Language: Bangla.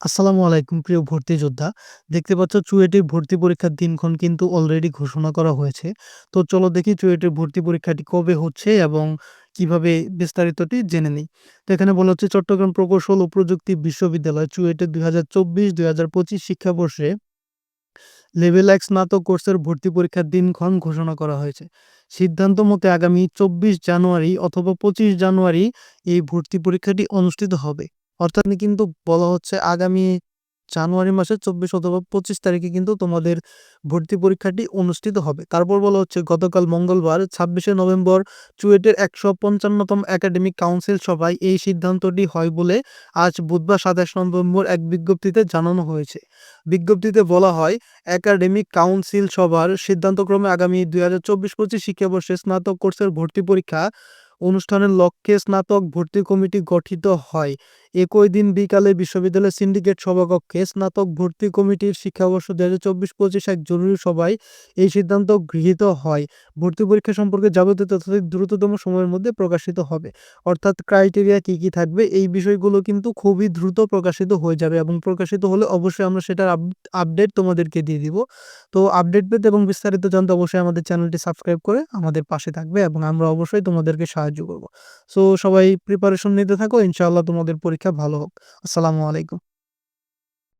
আসসালামু আলাইকুম, প্রিয় ভর্তি যোদ্ধা। দেখতে পাচ্ছ চুয়েটের ভর্তি পরীক্ষার দিনক্ষণ কিন্তু অলরেডি ঘোষণা করা হয়েছে। তো চলো দেখি চুয়েটের ভর্তি পরীক্ষাটি কবে হচ্ছে এবং কীভাবে বিস্তারিতটি জেনে নিই। তো এখানে বলা হচ্ছে চট্টগ্রাম প্রকৌশল ও প্রযুক্তি বিশ্ববিদ্যালয় চুয়েটের ২০২৪-২০২৫ শিক্ষাবর্ষে লেভেল এক স্নাতক কোর্সের ভর্তি পরীক্ষার দিনক্ষণ ঘোষণা করা হয়েছে। সিদ্ধান্ত মতে আগামী ২৪ জানুয়ারি অথবা ২৫ জানুয়ারি এই ভর্তি পরীক্ষাটি অনুষ্ঠিত হবে। অর্থাৎ কিন্তু বলা হচ্ছে আগামী জানুয়ারি মাসের ২৪ অথবা ২৫ তারিখে কিন্তু তোমাদের ভর্তি পরীক্ষাটি অনুষ্ঠিত হবে। তারপর বলা হচ্ছে গতকাল মঙ্গলবার ২৬শে নভেম্বর চুয়েটের ১৫৫তম একাডেমিক কাউন্সিল সভায় এই সিদ্ধান্তটি হয় বলে আজ বুধবার ২৭ নভেম্বর এক বিজ্ঞপ্তিতে জানানো হয়েছে। বিজ্ঞপ্তিতে বলা হয়, একাডেমিক কাউন্সিল সভার সিদ্ধান্তক্রমে আগামী ২০২৪-২৫ শিক্ষাবর্ষে স্নাতক কোর্সের ভর্তি পরীক্ষা অনুষ্ঠানের লক্ষ্যে স্নাতক ভর্তি কমিটি গঠিত হয়। একই দিন বিকালে বিশ্ববিদ্যালয়ের সিন্ডিকেট সভাকক্ষে স্নাতক ভর্তি কমিটির শিক্ষাবর্ষ দু হাজার চব্বিশ পঁচিশ এক জরুরি সভায় এই সিদ্ধান্ত গৃহীত হয়। ভর্তি পরীক্ষা সম্পর্কে যাবতীয় তথ্য দ্রুততম সময়ের মধ্যে প্রকাশিত হবে। অর্থাৎ ক্রাইটেরিয়া কী কী থাকবে এই বিষয়গুলো কিন্তু খুবই দ্রুত প্রকাশিত হয়ে যাবে এবং প্রকাশিত হলে অবশ্যই আমরা সেটার আপডেট তোমাদেরকে দিয়ে দিব। তো আপডেট পেতে এবং বিস্তারিত জানতে অবশ্যই আমাদের চ্যানেলটি সাবস্ক্রাইব করে আমাদের পাশে থাকবে এবং আমরা অবশ্যই তোমাদেরকে সাহায্য করব। সো সবাই প্রিপারেশন নিতে থাকো, ইনশাআল্লাহ তোমাদের পরীক্ষা ভালো হোক। আসসালামু আলাইকুম।